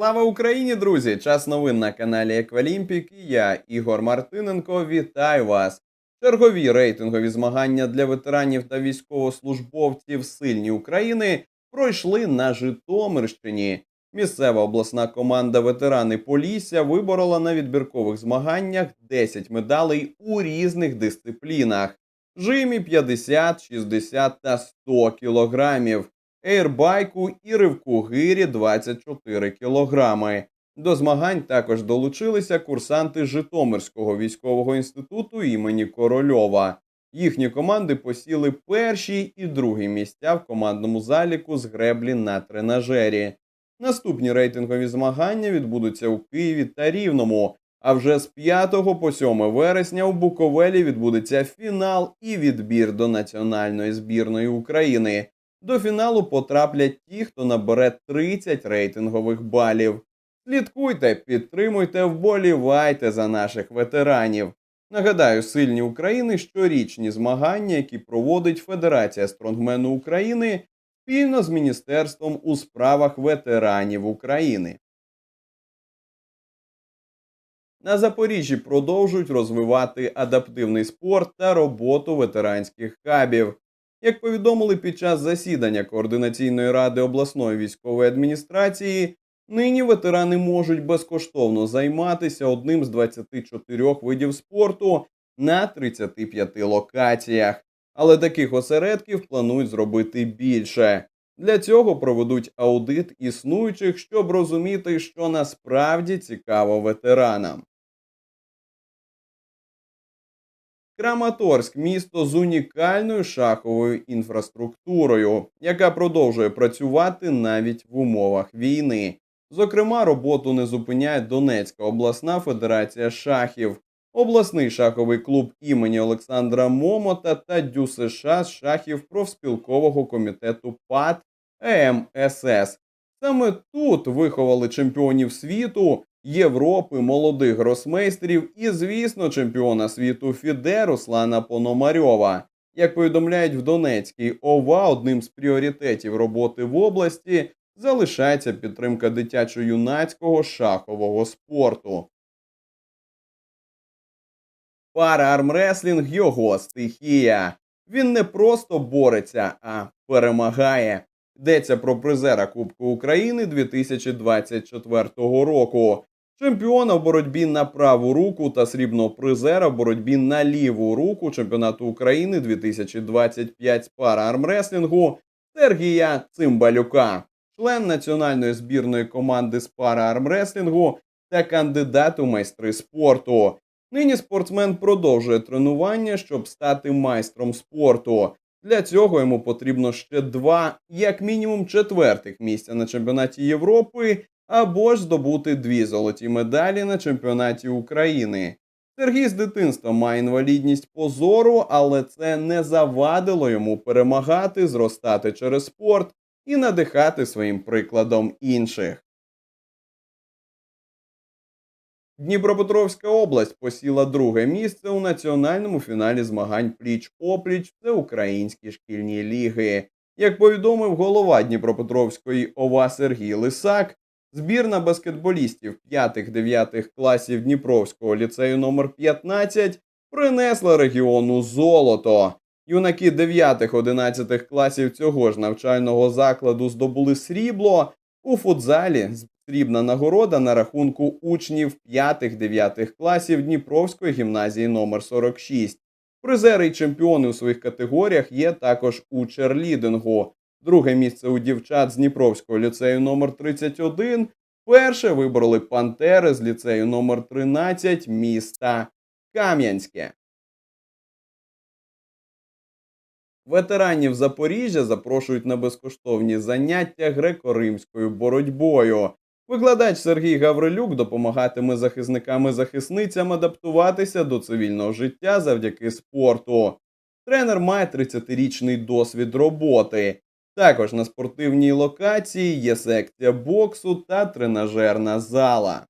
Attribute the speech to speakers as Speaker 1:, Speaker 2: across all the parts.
Speaker 1: Слава Україні, друзі! Час новин на каналі Еквалімпік. І я, Ігор Мартиненко, вітаю вас. Чергові рейтингові змагання для ветеранів та військовослужбовців сильні України пройшли на Житомирщині. Місцева обласна команда ветерани Полісся виборола на відбіркових змаганнях 10 медалей у різних дисциплінах: жимі 50, 60 та 100 кілограмів ейрбайку і ривку гирі 24 кілограми. До змагань також долучилися курсанти Житомирського військового інституту імені Корольова. Їхні команди посіли перші і другі місця в командному заліку з греблі на тренажері. Наступні рейтингові змагання відбудуться у Києві та Рівному. А вже з 5 по 7 вересня у Буковелі відбудеться фінал і відбір до національної збірної України. До фіналу потраплять ті, хто набере 30 рейтингових балів. Слідкуйте, підтримуйте, вболівайте за наших ветеранів. Нагадаю, сильні України щорічні змагання, які проводить Федерація стронгмену України спільно з Міністерством у справах ветеранів України. На Запоріжжі продовжують розвивати адаптивний спорт та роботу ветеранських хабів. Як повідомили під час засідання координаційної ради обласної військової адміністрації, нині ветерани можуть безкоштовно займатися одним з 24 видів спорту на 35 локаціях. Але таких осередків планують зробити більше. Для цього проведуть аудит існуючих, щоб розуміти, що насправді цікаво ветеранам. Краматорськ місто з унікальною шаховою інфраструктурою, яка продовжує працювати навіть в умовах війни. Зокрема, роботу не зупиняє Донецька обласна федерація шахів, обласний шаховий клуб імені Олександра Момота та ДЮСШ з шахів профспілкового комітету ПАТ ЕМСС. Саме тут виховали чемпіонів світу Європи, молодих гросмейстерів і, звісно, чемпіона світу Фіде Руслана Пономарьова. Як повідомляють в Донецькій ОВА, одним з пріоритетів роботи в області залишається підтримка дитячо-юнацького шахового спорту. Пара-армреслінг його стихія. Він не просто бореться, а перемагає. Йдеться про призера Кубку України 2024 року чемпіона в боротьбі на праву руку та срібного призера в боротьбі на ліву руку чемпіонату України 2025 з пара армреслінгу Сергія Цимбалюка, член національної збірної команди з пара армреслінгу та кандидат у майстри спорту. Нині спортсмен продовжує тренування, щоб стати майстром спорту. Для цього йому потрібно ще два, як мінімум, четвертих місця на чемпіонаті Європи або ж здобути дві золоті медалі на чемпіонаті України. Сергій з дитинства має інвалідність позору, але це не завадило йому перемагати, зростати через спорт і надихати своїм прикладом інших. Дніпропетровська область посіла друге місце у національному фіналі змагань пліч опліч всеукраїнські шкільні ліги. Як повідомив голова Дніпропетровської ОВА Сергій Лисак, Збірна баскетболістів 5-9 класів Дніпровського ліцею номер 15 принесла регіону золото. Юнаки 9-11 класів цього ж навчального закладу здобули срібло. У футзалі срібна нагорода на рахунку учнів 5-9 класів Дніпровської гімназії номер 46 Призери й чемпіони у своїх категоріях є також у черлідингу. Друге місце у дівчат з Дніпровського ліцею номер 31 Перше вибороли Пантери з ліцею номер 13 міста Кам'янське. Ветеранів Запоріжжя запрошують на безкоштовні заняття греко-римською боротьбою. Викладач Сергій Гаврилюк допомагатиме захисникам і захисницям адаптуватися до цивільного життя завдяки спорту. Тренер має 30-річний досвід роботи. Також на спортивній локації є секція боксу та тренажерна зала.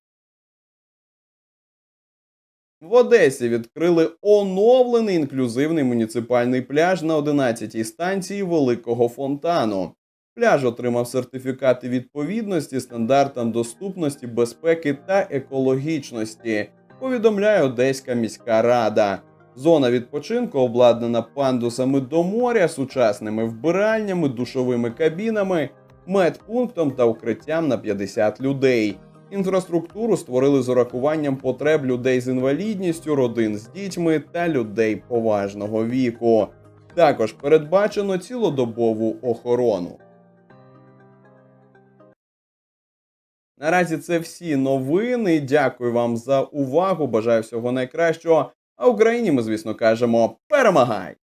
Speaker 1: В Одесі відкрили оновлений інклюзивний муніципальний пляж на 11-й станції Великого фонтану. Пляж отримав сертифікати відповідності стандартам доступності, безпеки та екологічності. Повідомляє Одеська міська рада. Зона відпочинку обладнана пандусами до моря, сучасними вбиральнями, душовими кабінами, медпунктом та укриттям на 50 людей. Інфраструктуру створили з урахуванням потреб людей з інвалідністю, родин з дітьми та людей поважного віку. Також передбачено цілодобову охорону. Наразі це всі новини. Дякую вам за увагу. Бажаю всього найкращого. А Україні ми, звісно, кажемо: перемагай!